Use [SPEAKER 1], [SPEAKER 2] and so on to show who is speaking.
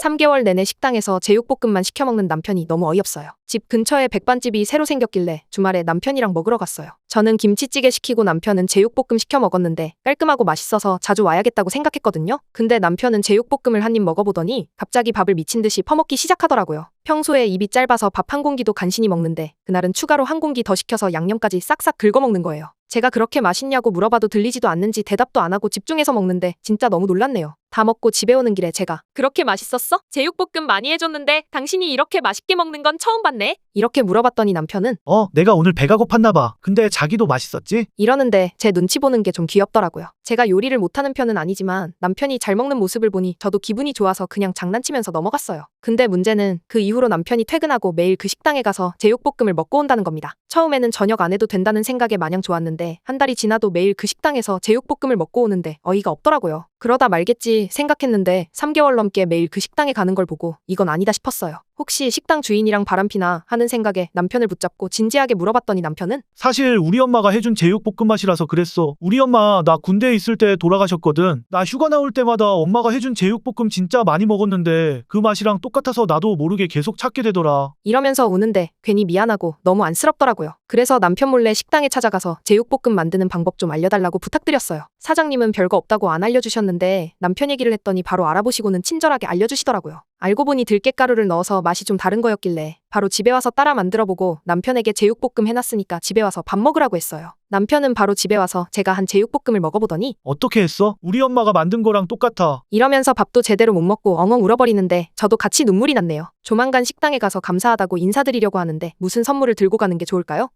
[SPEAKER 1] 3개월 내내 식당에서 제육볶음만 시켜 먹는 남편이 너무 어이없어요. 집 근처에 백반집이 새로 생겼길래 주말에 남편이랑 먹으러 갔어요. 저는 김치찌개 시키고 남편은 제육볶음 시켜 먹었는데 깔끔하고 맛있어서 자주 와야겠다고 생각했거든요. 근데 남편은 제육볶음을 한 입 먹어보더니 갑자기 밥을 미친 듯이 퍼먹기 시작하더라고요. 평소에 입이 짧아서 밥 한 공기도 간신히 먹는데 그날은 추가로 한 공기 더 시켜서 양념까지 싹싹 긁어먹는 거예요. 제가 그렇게 맛있냐고 물어봐도 들리지도 않는지 대답도 안 하고 집중해서 먹는데 진짜 너무 놀랐네요. 다 먹고 집에 오는 길에 제가 그렇게 맛있었어? 제육볶음 많이 해줬는데 당신이 이렇게 맛있게 먹는 건 처음 봤네? 이렇게 물어봤더니 남편은
[SPEAKER 2] 어, 내가 오늘 배가 고팠나 봐. 근데 자기도 맛있었지?
[SPEAKER 1] 이러는데 제 눈치 보는 게 좀 귀엽더라고요. 제가 요리를 못하는 편은 아니지만 남편이 잘 먹는 모습을 보니 저도 기분이 좋아서 그냥 장난치면서 넘어갔어요. 근데 문제는 그 이후로 남편이 퇴근하고 매일 그 식당에 가서 제육볶음을 먹고 온다는 겁니다. 처음에는 저녁 안 해도 된다는 생각에 마냥 좋았는데 한 달이 지나도 매일 그 식당에서 제육볶음을 먹고 오는데 어이가 없더라고요. 그러다 말겠지 생각했는데 3개월 넘게 매일 그 식당에 가는 걸 보고 이건 아니다 싶었어요. 혹시 식당 주인이랑 바람피나 하는 생각에 남편을 붙잡고 진지하게 물어봤더니 남편은
[SPEAKER 2] 사실 우리 엄마가 해준 제육볶음 맛이라서 그랬어. 우리 엄마 나 군대에 있을 때 돌아가셨거든. 나 휴가 나올 때마다 엄마가 해준 제육볶음 진짜 많이 먹었는데 그 맛이랑 똑같아서 나도 모르게 계속 찾게 되더라.
[SPEAKER 1] 이러면서 우는데 괜히 미안하고 너무 안쓰럽더라고요. 그래서 남편 몰래 식당에 찾아가서 제육볶음 만드는 방법 좀 알려달라고 부탁드렸어요. 사장님은 별거 없다고 안 알려주셨는데 남편 얘기를 했더니 바로 알아보시고는 친절하게 알려주시더라고요. 알고 보니 들깨가루를 넣어서 맛이 좀 다른 거였길래 바로 집에 와서 따라 만들어보고 남편에게 제육볶음 해놨으니까 집에 와서 밥 먹으라고 했어요. 남편은 바로 집에 와서 제가 한 제육볶음을 먹어보더니
[SPEAKER 2] 어떻게 했어? 우리 엄마가 만든 거랑 똑같아.
[SPEAKER 1] 이러면서 밥도 제대로 못 먹고 엉엉 울어버리는데 저도 같이 눈물이 났네요. 조만간 식당에 가서 감사하다고 인사드리려고 하는데 무슨 선물을 들고 가는 게 좋을까요?